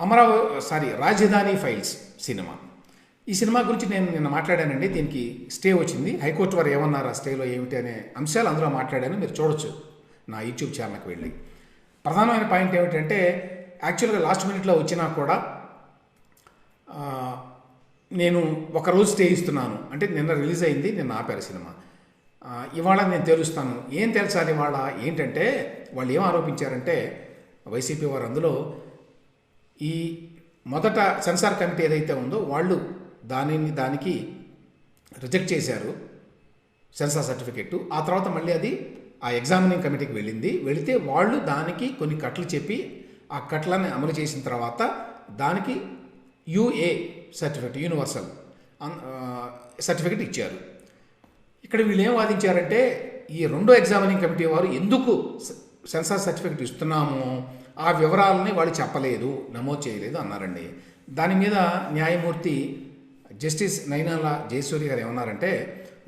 Amaravati sorry రాజధాని files cinema. ఈ cinema గురించి నేను నిన్న మాట్లాడానండి దీనికి స్టే వచ్చింది. హైకోర్టు వారు ఏమన్నారు ఆ స్టేలో ఏమిటి అనే అంశాలు అందులో మాట్లాడాను మీరు చూడొచ్చు నా యూట్యూబ్ ఛానల్కి వెళ్ళి. ప్రధానమైన పాయింట్ ఏమిటంటే యాక్చువల్గా లాస్ట్ మినిట్లో వచ్చినా కూడా నేను ఒక రోజు స్టే ఇస్తున్నాను. అంటే నిన్న రిలీజ్ అయింది నిన్న ఆపారు సినిమా. ఇవాళ నేను తెలుస్తాను. ఏం తెలుసాలి ఇవాళ? ఏంటంటే వాళ్ళు ఏం ఆరోపించారంటే వైసీపీ వారు అందులో ఈ మొదట సెన్సార్ కమిటీ ఏదైతే ఉందో వాళ్ళు దానిని దానికి రిజెక్ట్ చేశారు సెన్సార్ సర్టిఫికెట్ ఆ తర్వాత మళ్ళీ అది ఆ ఎగ్జామినింగ్ కమిటీకి వెళ్ళింది. వెళితే వాళ్ళు దానికి కొన్ని కట్లు చెప్పి ఆ కట్లని అమలు చేసిన తర్వాత దానికి యుఏ సర్టిఫికెట్ యూనివర్సల్ సర్టిఫికెట్ ఇచ్చారు. ఇక్కడ వీళ్ళు ఏం వాదించారంటే ఈ రెండో ఎగ్జామినింగ్ కమిటీ వారు ఎందుకు సెన్సార్ సర్టిఫికెట్ ఇస్తున్నామో? ఆ వివరాలని వాళ్ళు చెప్పలేదు నమోదు చేయలేదు అన్నారండి. దాని మీద న్యాయమూర్తి జస్టిస్ నైనాల జయసూరి గారు ఏమన్నారంటే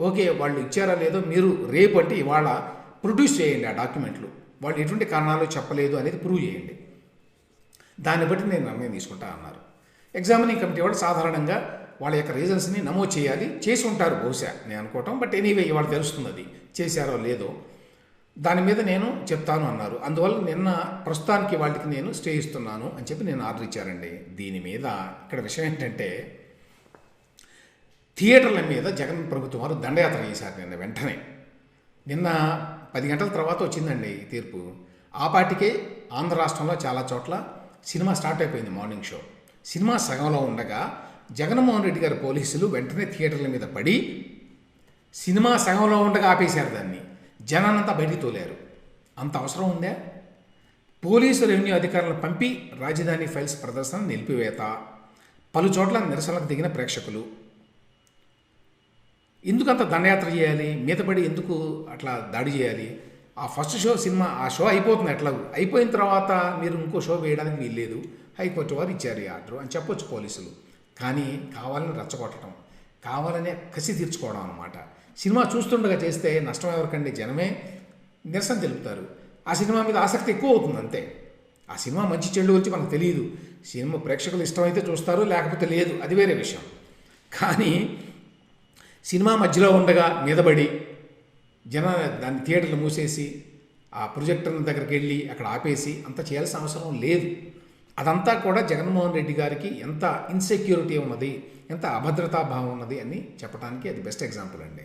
ఓకే వాళ్ళు ఇచ్చారా లేదో మీరు రేపు అంటే ఇవాళ ప్రొడ్యూస్ చేయండి ఆ డాక్యుమెంట్లు. వాళ్ళు ఎటువంటి కారణాలు చెప్పలేదు అనేది ప్రూవ్ చేయండి. దాన్ని బట్టి నేను నిర్ణయం తీసుకుంటా అన్నారు. ఎగ్జామినింగ్ కమిటీ వాళ్ళు సాధారణంగా వాళ్ళ యొక్క రీజన్స్ని నమోదు చేయాలి చేసి ఉంటారు బహుశా నేను అనుకోవటం. బట్ ఎనీవే ఇవాళ తెలుస్తుంది అది చేశారో లేదో. దాని మీద నేను చెప్తాను అన్నారు. అందువల్ల నిన్న ప్రస్తుతానికి వాళ్ళకి నేను స్టే ఇస్తున్నాను అని చెప్పి నేను ఆర్డర్ ఇచ్చారండి. దీని మీద ఇక్కడ విషయం ఏంటంటే థియేటర్ల మీద జగన్ ప్రభుత్వం వారు దండయాత్ర చేశారు నిన్న వెంటనే. నిన్న పది గంటల తర్వాత వచ్చిందండి ఈ తీర్పు. ఆ పాటికే ఆంధ్ర రాష్ట్రంలో చాలా చోట్ల సినిమా స్టార్ట్ అయిపోయింది మార్నింగ్ షో. సినిమా సగంలో ఉండగా జగన్మోహన్ రెడ్డి గారు పోలీసులు వెంటనే థియేటర్ల మీద పడి సినిమా సగంలో ఉండగా ఆపేశారు దాన్ని. జనానంతా బయటికి తోలారు. అంత అవసరం ఉందా? పోలీసు రెవెన్యూ అధికారులను పంపి రాజధాని ఫైల్స్ ప్రదర్శన నిలిపివేత. పలు చోట్ల నిరసనకు దిగిన ప్రేక్షకులు. ఎందుకు అంత దండయాత్ర చేయాలి? మీదపడి ఎందుకు అట్లా దాడి చేయాలి? ఆ ఫస్ట్ షో సినిమా ఆ షో అయిపోతుంది ఎట్లా అయిపోయిన తర్వాత మీరు ఇంకో షో వేయడానికి వీల్లేదు. హైకోర్టు వారు ఇచ్చారు ఈ ఆర్డర్ అని చెప్పొచ్చు పోలీసులు. కానీ కావాలని రచ్చగొట్టడం కావాలనే కసి తీర్చుకోవడం అనమాట సినిమా చూస్తుండగా చేస్తే నష్టం ఎవరికండి? జనమే. నిరసన తెలుపుతారు. ఆ సినిమా మీద ఆసక్తి ఎక్కువ అవుతుంది అంతే. ఆ సినిమా మంచి చెడు వచ్చి మనకు తెలియదు. సినిమా ప్రేక్షకులు ఇష్టమైతే చూస్తారు లేకపోతే లేదు. అది వేరే విషయం. కానీ సినిమా మధ్యలో ఉండగా నిదబడి జన దాన్ని థియేటర్లు మూసేసి ఆ ప్రొజెక్టర్ దగ్గరికి వెళ్ళి అక్కడ ఆపేసి అంత చేయాల్సిన అవసరం లేదు. అదంతా కూడా జగన్మోహన్ రెడ్డి గారికి ఎంత ఇన్సెక్యూరిటీ ఉన్నది ఎంత అభద్రతా భావం ఉన్నది అని చెప్పడానికి అది బెస్ట్ ఎగ్జాంపుల్ అండి.